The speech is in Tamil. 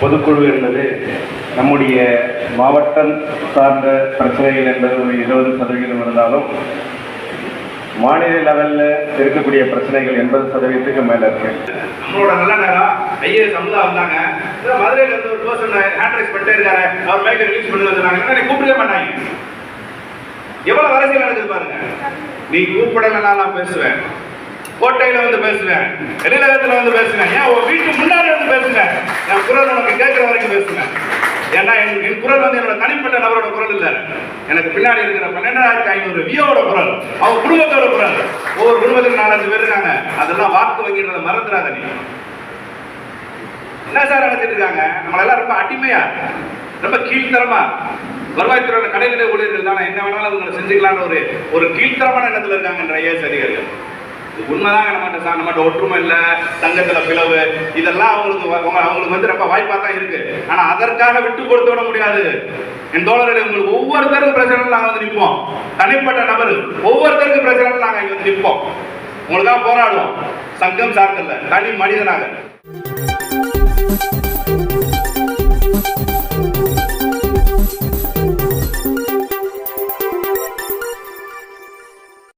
பொதுக்குழு என்பது நம்முடைய மாவட்டம் சார்ந்த பிரச்சனைகள் என்பது ஒரு இருபது சதவீதம் இருந்தாலும் மாநில லெவலில் இருக்கக்கூடிய பிரச்சனைகள் எண்பது சதவீதத்துக்கு மேலே இருக்கு. நம்மளோட நல்ல நேரம். ஐஏஎஸ் அமுதா வந்தாங்க. மதுரையில இருந்து ஒரு பர்சன் ஹேண்ட்ரைஸ் பண்ணிட்டே இருக்காரு. அவர் பைக்கை ரிலீஸ் பண்ணி வந்தாங்க கூப்பிடவே மாட்டாங்க. எவ்வளவு அரசியல் நடக்குது பாருங்க. நீ கூப்பிடலனா நான் பேசுவேன். கோட்டையில வந்து பேசுவேன். வெளிநகரத்துல வந்து பேசுவேன். ஏன் உன் வீட்டு முன்னாடி வந்து பேசுவேன். என் குரல் உனக்கு கேட்கிற வரைக்கும் பேசுவேன். ஏன்னா என் என் குரல் வந்து என்னோட தனிப்பட்ட நபரோட குரல் இல்ல. எனக்கு பின்னாடி இருக்கிற பன்னெண்டாயிரத்தி ஐநூறு வியோட குரல். அவங்க குடும்பத்தோட குரல். ஒவ்வொரு குடும்பத்துக்கு நாலஞ்சு பேர் இருக்காங்க. அதெல்லாம் வாக்கு வங்கின்றத மறந்துடாத நீ. என்ன சார் நடத்திட்டு இருக்காங்க? நம்மளெல்லாம் ரொம்ப அடிமையா ரொம்ப கீழ்த்தரமா. வருவாய்த்துறையோட கடைநிலை ஊழியர்கள் தானே. என்ன வேணாலும் உங்களை செஞ்சுக்கலாம்னு ஒரு ஒரு கீழ்த்தரமான எண்ணத்துல இருக்காங்கன்ற ஐஏஎஸ் அதிகாரிகள். உண்மைதான் உண்மைதாங்க நம்மகிட்ட நம்மகிட்ட ஒற்றுமை இல்லை சங்கத்துல பிளவு. இதெல்லாம் அவங்களுக்கு அவங்களுக்கு வந்து ரொம்ப வாய்ப்பா தான் இருக்கு. ஆனா அதற்காக விட்டு கொடுத்து விட முடியாது. என் தோழர்களே உங்களுக்கு ஒவ்வொருத்தருக்கும் பிரச்சனை நாங்க வந்து நிற்போம் தனிப்பட்ட நபர் ஒவ்வொருத்தருக்கும் பிரச்சனை நாங்க இங்கே வந்து நிற்போம் உங்களுக்காக போராடுவோம். சங்கம் சார்ந்தல்ல தனி மனிதனாக.